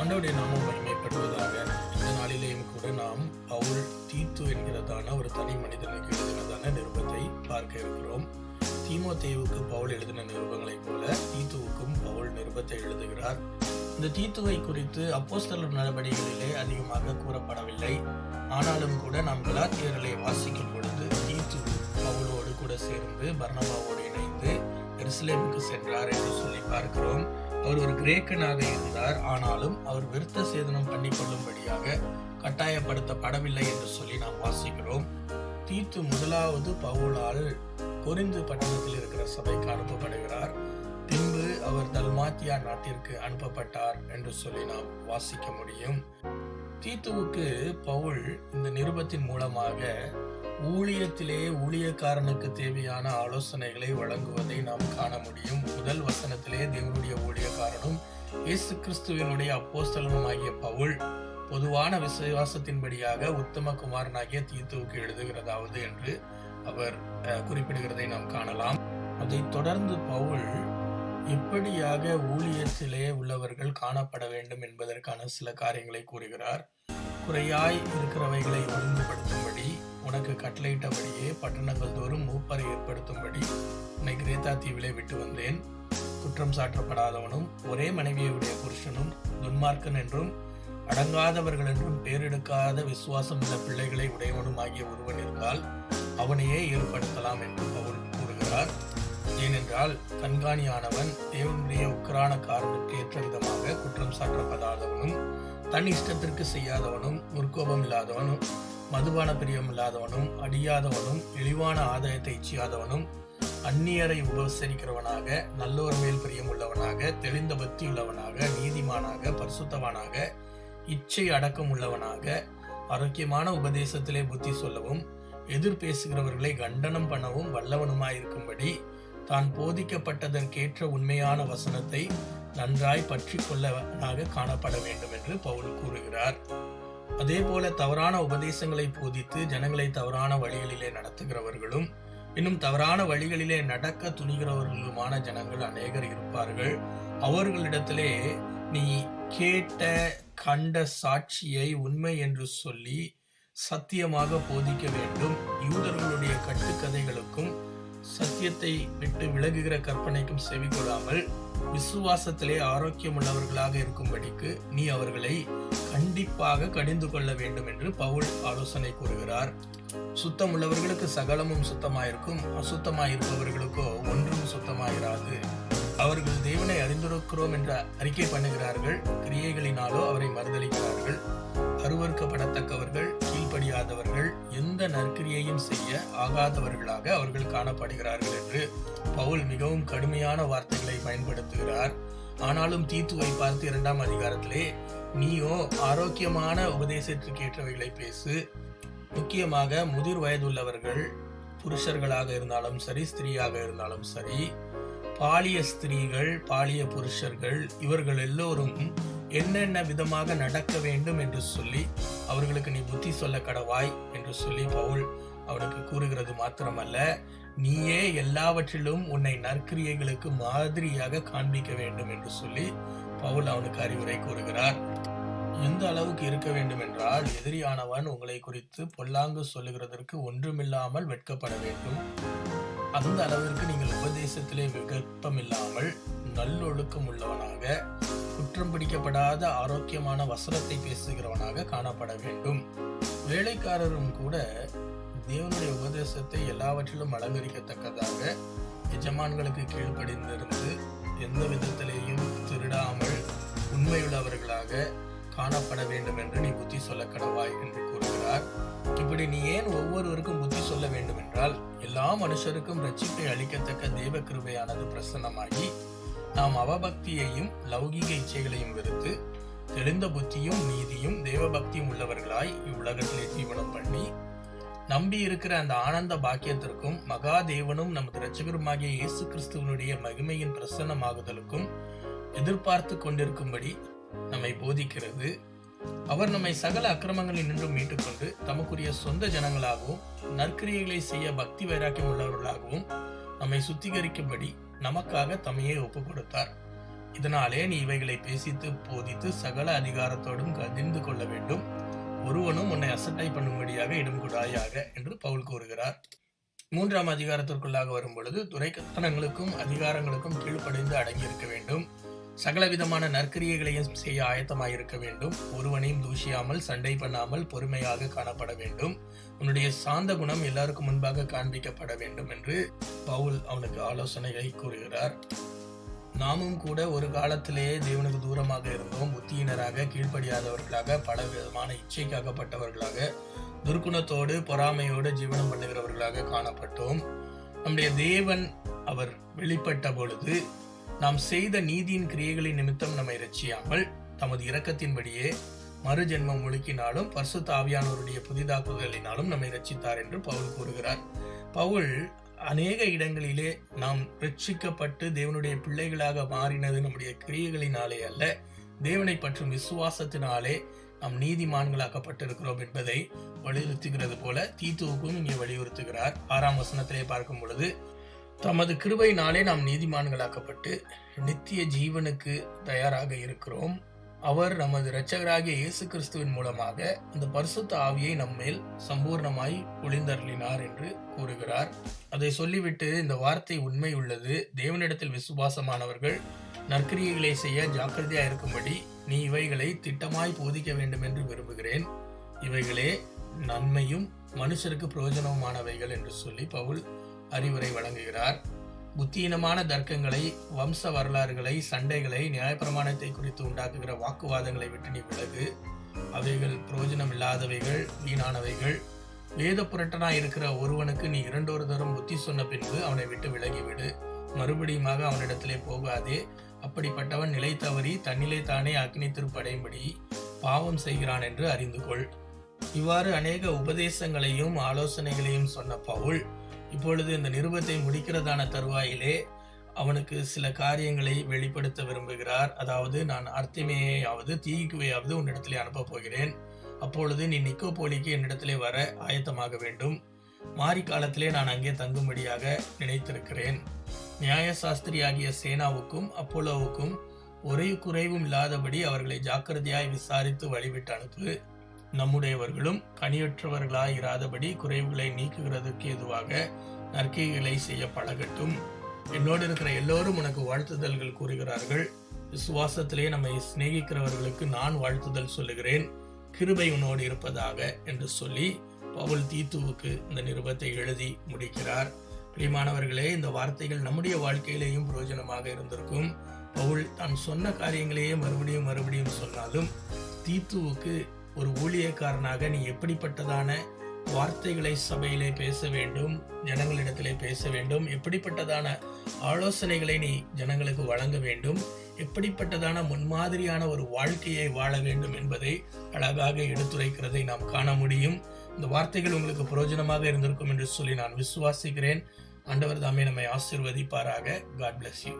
ஆண்டவுடைய நாமம் மகிமைப்படுவதாக இந்த நாளிலேயும் கூட நாம் பவுல் தீத்து என்கிறதான ஒரு தனி மனிதனுக்கு எழுதினதான நிருபத்தை பார்க்க இருக்கிறோம். தீமோத்தேவுக்கு பவுல் எழுதின நிருபங்களைப் போல தீத்துவுக்கும் பவுல் நிருபத்தை எழுதுகிறார். இந்த தீத்துவை குறித்து அப்போஸ்தலர் நடவடிக்கைகளிலே அதிகமாக கூறப்படவில்லை. ஆனாலும் கூட நாம் கலாத்தியர்களை வாசிக்கும் பொழுது தீத்து பவுலோடு கூட சேர்ந்து பர்ணபாவோடு இணைந்து எருசலேமுக்கு சென்றார் என்று சொல்லி பார்க்கிறோம். அவர் ஒரு கிரேக்கனாக இருந்தார். ஆனாலும் அவர் விருத்த சேதனம் பண்ணி கொள்ளும்படியாக கட்டாயப்படுத்தப்படவில்லை என்று சொல்லி நாம் வாசிக்கிறோம். தீத்து முதலாவது பவுலால் கொரிந்து பட்டணத்தில் இருக்கிற சபைக்கு அனுப்பப்படுகிறார். பின்பு அவர் தல்மாத்தியா நாட்டிற்கு அனுப்பப்பட்டார் என்று சொல்லி நாம் வாசிக்க முடியும். தீத்துவுக்கு பவுல் இந்த நிருபத்தின் மூலமாக ஊழியத்திலே ஊழியக்காரனுக்கு தேவையான ஆலோசனைகளை வழங்குவதை நாம் காண முடியும். முதல் வசனத்திலே தேவனுடைய ஊழியக்காரனும் இயேசு கிறிஸ்துவம் ஆகிய பவுல் பொதுவான விசுவாசத்தின்படியாக உத்தம குமாரனாகிய தீத்துவுக்கு எழுதுகிறதாவது என்று அவர் அஹ், குறிப்பிடுகிறதை நாம் காணலாம். அதைத் தொடர்ந்து பவுல் எப்படியாக ஊழியத்திலே உள்ளவர்கள் காணப்பட வேண்டும் என்பதற்கான சில காரியங்களை கூறுகிறார். குறையாய் இருக்கிறவைகளை ஒழுங்குபடுத்தும்படி கட்டளையிட்டபடியே பட்டணங்கள் தோறும் மூப்பரை ஏற்படுத்தும்படி உன்னை கிரேத்தா தீவிலே விட்டு வந்தேன். குற்றம் சாற்றப்படாதவனும் ஒரே மனைவியுடைய புருஷனும் துன்மார்க்கன் என்றும் அடங்காதவர்கள் என்றும் பேரெடுக்காத விசுவாசம் உள்ள பிள்ளைகளை உடையவனும் ஆகிய ஒருவன் இருந்தால் அவனையே ஏற்படுத்தலாம் என்று பவுல் கூறுகிறார். ஏனென்றால் கண்காணியானவன் தேவனுடைய உக்கரான காரணத்துக்கு ஏற்ற விதமாக குற்றம் சாற்றப்படாதவனும் தன் இஷ்டத்திற்கு செய்யாதவனும் முற்கோபம் இல்லாதவனும் மதுபான பிரியம் இல்லாதவனும் அடியாதவனும் இழிவான ஆதாயத்தை இச்சியாதவனும் அந்நியரை உபசரிக்கிறவனாக நல்லோர் மேல் பிரியம் உள்ளவனாக தெளிந்த பக்தி உள்ளவனாக நீதிமானாக பரிசுத்தவானாக இச்சை அடக்கம் உள்ளவனாக ஆரோக்கியமான உபதேசத்திலே புத்தி சொல்லவும் எதிர் பேசுகிறவர்களை கண்டனம் பண்ணவும் வல்லவனுமாயிருக்கும்படி தான் போதிக்கப்பட்டதற்கேற்ற உண்மையான வசனத்தை நன்றாய் பற்றி கொள்ளவனாக காணப்பட வேண்டும் என்று பவுல் கூறுகிறார். அதே போல தவறான உபதேசங்களை போதித்து ஜனங்களை தவறான வழிகளிலே நடத்துகிறவர்களும் இன்னும் தவறான வழிகளிலே நடக்க துணிகிறவர்களுமான ஜனங்கள் அநேகர் இருப்பார்கள். அவர்களிடத்திலே நீ கேட்ட கண்ட சாட்சியை உண்மை என்று சொல்லி சத்தியமாக போதிக்க வேண்டும். யூதர்களுடைய கட்டுக்கதைகளுக்கும் சத்தியத்தை விட்டு விலகுகிற கற்பனைக்கும் செவி கொள்ளாமல் விசுவாசத்திலே ஆரோக்கியமுள்ளவர்களாக இருக்கும்படிக்கு நீ அவர்களை கண்டிப்பாக கடிந்து கொள்ள வேண்டும் என்று பவுல் ஆலோசனை கூறுகிறார். சுத்தம் உள்ளவர்களுக்கு சகலமும் சுத்தமாயிருக்கும் அசுத்தமாயிருப்பவர்களுக்கோ ஒன்றும் சுத்தமாயிராது. அவர்கள் தேவனை அறிந்திருக்கிறோம் என்று அறிக்கை பண்ணுகிறார்கள் கிரியைகளினாலோ அவரை மறுதளிக்கிறார்கள் அருவறுக்கப்படத்தக்கவர்கள் கீழ்ப்படியாதவர்கள் எந்த நற்கிரியையும் செய்ய ஆகாதவர்களாக அவர்கள் காணப்படுகிறார்கள் என்று பவுல் மிகவும் கடுமையான வார்த்தைகளை பயன்படுத்துகிறார். ஆனாலும் தீத்துவை பார்த்து இரண்டாம் அதிகாரத்திலே நீயோ ஆரோக்கியமான உபதேசத்திற்கு ஏற்றவைகளை பேசு. முக்கியமாக முதிர் வயதுள்ளவர்கள் புருஷர்களாக இருந்தாலும் சரி ஸ்திரீயாக இருந்தாலும் சரி பாலிய ஸ்திரீகள் பாலிய புருஷர்கள் இவர்கள் எல்லோரும் என்னென்ன விதமாக நடக்க வேண்டும் என்று சொல்லி அவர்களுக்கு நீ புத்தி சொல்ல கடவாய் என்று சொல்லி பவுல் அவனுக்கு கூறுகிறது மாத்திரமல்ல. நீயே எல்லாவற்றிலும் உன்னை நற்கிரியைகளுக்கு மாதிரியாக காண்பிக்க வேண்டும் என்று சொல்லி பவுல் அவனுக்கு அறிவுரை கூறுகிறார். எந்த அளவுக்கு இருக்க வேண்டும் என்றால் எதிரியானவன் உங்களை குறித்து பொல்லாங்கு சொல்லுகிறதற்கு ஒன்றுமில்லாமல் வெட்கப்பட வேண்டும். அந்த அளவிற்கு நீங்கள் உபதேசத்திலே விகற்பமில்லாமல் நல்லொழுக்கம் உள்ளவனாக குற்றம் பிடிக்கப்படாத ஆரோக்கியமான வசனத்தை பேசுகிறவனாக காணப்பட வேண்டும். வேலைக்காரரும் கூட தேவனுடைய உபதேசத்தை எல்லாவற்றிலும் அலங்கரிக்கத்தக்கதாக எஜமான்களுக்கு கீழ்ப்படிந்திருந்து எந்த விதத்திலேயும் திருடாமல் உண்மையுள்ளவர்களாக காணப்பட வேண்டும் என்று நீ புத்தி சொல்ல கடவாய் என்று கூறுகிறார். இப்படி நீ ஏன் ஒவ்வொருவருக்கும் புத்தி சொல்ல வேண்டும் என்றால் எல்லா மனுஷருக்கும் ரட்சிப்பை அளிக்கத்தக்க தெய்வ கிருபையானது பிரசன்னமாகி நாம் அவபக்தியையும் லௌகிக இச்சைகளையும் வெறுத்து தெளிந்த புத்தியும் நீதியும் தேவபக்தியும் உள்ளவர்களாய் இவ்வுலகத்திலே தீவனம் பண்ணி நம்பி இருக்கிற அந்த ஆனந்த பாக்கியத்திற்கும் மகாதேவனும் நமது இரட்சகருமாகிய இயேசு கிறிஸ்துவனுடைய மகிமையின் பிரசன்னமாகுதலுக்கும் எதிர்பார்த்து கொண்டிருக்கும்படி நம்மை போதிக்கிறது. அவர் நம்மை சகல அக்கிரமங்களில் நின்றும் மீட்டுக்கொண்டு தமக்குரிய சொந்த ஜனங்களாகவும் நற்கிரியைகளை செய்ய பக்தி வைராக்கியம் உள்ளவர்களாகவும் நம்மை சுத்திகரிக்கும்படி நமக்காக தம்மையே ஒப்பு கொடுத்தார் இதனாலே நீ இவைகளை பேசித்து போதித்து சகல அதிகாரத்தோடும் கதிர்ந்து கொள்ள வேண்டும். ஒருவனும் உன்னை அசட்டை பண்ணும்படியாக இடம் கொடாயாக என்று பவுல் கூறுகிறார். மூன்றாம் அதிகாரத்திற்குள்ளாக வரும் பொழுது துரைக்கத்தனங்களுக்கும் அதிகாரங்களுக்கும் கீழ்ப்படைந்து அடங்கியிருக்க வேண்டும். சகலவிதமான நற்கிரியைகளையும் செய்ய ஆயத்தமாயிருக்க வேண்டும். ஒருவனையும் தூஷியாமல் சண்டை பண்ணாமல் பொறுமையாக காணப்பட வேண்டும். உன்னுடைய சாந்த குணம் எல்லாருக்கும் முன்பாக காண்பிக்கப்பட வேண்டும் என்று பவுல் அவனுக்கு ஆலோசனைகளை கூறுகிறார். நாமும் கூட ஒரு காலத்திலேயே தேவனுக்கு தூரமாக இருந்தோம். புத்தியினராக கீழ்ப்படியாதவர்களாக பல விதமான இச்சைக்காகப்பட்டவர்களாக துர்க்குணத்தோடு பொறாமையோடு ஜீவனம் பண்ணுகிறவர்களாக காணப்பட்டோம். நம்முடைய தேவன் அவர் வெளிப்பட்ட பொழுது நாம் செய்த நீதியின் கிரியைகளின் நிமித்தம் நம்மை ரட்சியாமல் தமது இரக்கத்தின்படியே மறு ஜென்மம் ஒழுக்கினாலும் பரிசுத்த ஆவியானவருடைய புதிதாக்குதலினாலும் நம்மை ரட்சித்தார் என்று பவுல் கூறுகிறார். பவுல் அநேக இடங்களிலே நாம் ரட்சிக்கப்பட்டு தேவனுடைய பிள்ளைகளாக மாறினது நம்முடைய கிரியைகளினாலே அல்ல தேவனை பற்றும் விசுவாசத்தினாலே நாம் நீதிமான்களாக்கப்பட்டிருக்கிறோம் என்பதை வலியுறுத்துகிறது போல தீத்துவுக்கும் இங்கே வலியுறுத்துகிறார். ஆறாம் வசனத்திலே பார்க்கும் பொழுது தமது கிருபையினாலே நாம் நீதிமான்களாக்கப்பட்டு நித்திய ஜீவனுக்கு தயாராக இருக்கிறோம். அவர் நமது இரட்சகராகிய இயேசு கிறிஸ்துவின் மூலமாக அந்த பரிசுத்த ஆவியை நம்மேல் சம்பூர்ணமாய் ஒளிந்தருளினார் என்று கூறுகிறார். அதை சொல்லிவிட்டு இந்த வார்த்தை உண்மை உள்ளது. தேவனிடத்தில் விசுவாசமானவர்கள் நற்கிரியைகளை செய்ய ஜாக்கிரதையா இருக்கும்படி நீ இவைகளை திட்டமாய் போதிக்க வேண்டும் என்று விரும்புகிறேன். இவைகளே நன்மையும் மனுஷருக்கு பிரயோஜனமானவைகள் என்று சொல்லி பவுல் அறிவுரை வழங்குகிறார். புத்தீனமான தர்க்கங்களை வம்ச வரலாறுகளை சண்டைகளை நியாயப்பிரமாணத்தை குறித்து உண்டாக்குகிற வாக்குவாதங்களை விட்டு நீ விலகு. அவைகள் பிரயோஜனம் இல்லாதவைகள் வீணானவைகள். வேத புரட்டனாய் இருக்கிற ஒருவனுக்கு நீ இரண்டொரு தரம் புத்தி சொன்ன பின்பு அவனை விட்டு விலகிவிடு. மறுபடியுமாக அவனிடத்திலே போகாதே. அப்படிப்பட்டவன் நிலை தவறி தன்னிலை தானே அக்னி திருப்படையும்படி பாவம் செய்கிறான் என்று அறிந்து கொள் இவ்வாறு அநேக உபதேசங்களையும் ஆலோசனைகளையும் சொன்ன பவுல் இப்பொழுது இந்த நிருபத்தை முடிக்கிறதான தருவாயிலே அவனுக்கு சில காரியங்களை வெளிப்படுத்த விரும்புகிறார். அதாவது நான் அர்த்தமேயாவது தீக்குவையாவது உன்னிடத்திலே அனுப்பப் போகிறேன். அப்பொழுது நீ நிக்கோபோலிக்கு என்னிடத்திலே வர ஆயத்தமாக வேண்டும். மாரி காலத்திலே நான் அங்கே தங்கும்படியாக நினைத்திருக்கிறேன். நியாயசாஸ்திரியாகிய சேனாவுக்கும் அப்போலோவுக்கும் ஒரே குறைவும் இல்லாதபடி அவர்களை ஜாக்கிரதையாய் விசாரித்து வழிவிட்டு அனுப்பு. நம்முடையவர்களும் கனியற்றவர்களாயிராதபடி குறைவுகளை நீக்குகிறதுக்கு எதுவாக நற்கைகளை செய்ய பழகட்டும். என்னோடு இருக்கிற எல்லோரும் உனக்கு வாழ்த்துதல்கள் கூறுகிறார்கள். விசுவாசத்திலே நம்மை சிநேகிக்கிறவர்களுக்கு நான் வாழ்த்துதல் சொல்லுகிறேன். கிருபை உன்னோடு இருப்பதாக என்று சொல்லி பவுல் தீத்துவுக்கு இந்த நிருபத்தை எழுதி முடிக்கிறார். பிரியமானவர்களே இந்த வார்த்தைகள் நம்முடைய வாழ்க்கையிலேயும் பிரயோஜனமாக இருந்திருக்கும். பவுல் தான் சொன்ன காரியங்களையே மறுபடியும் மறுபடியும் சொன்னாலும் தீத்துவுக்கு ஒரு ஊழியக்காரனாக நீ எப்படிப்பட்டதான வார்த்தைகளை சபையிலே பேச வேண்டும் ஜனங்களிடத்திலே பேச வேண்டும் எப்படிப்பட்டதான ஆலோசனைகளை நீ ஜனங்களுக்கு வழங்க வேண்டும் எப்படிப்பட்டதான முன்மாதிரியான ஒரு வாழ்க்கையை வாழ வேண்டும் என்பதை அழகாக எடுத்துரைக்கிறதை நாம் காண முடியும். இந்த வார்த்தைகள் உங்களுக்கு பிரயோஜனமாக இருந்திருக்கும் என்று சொல்லி நான் விசுவாசிக்கிறேன். ஆண்டவர் தாமே நம்மை ஆசிர்வதிப்பாராக. God bless you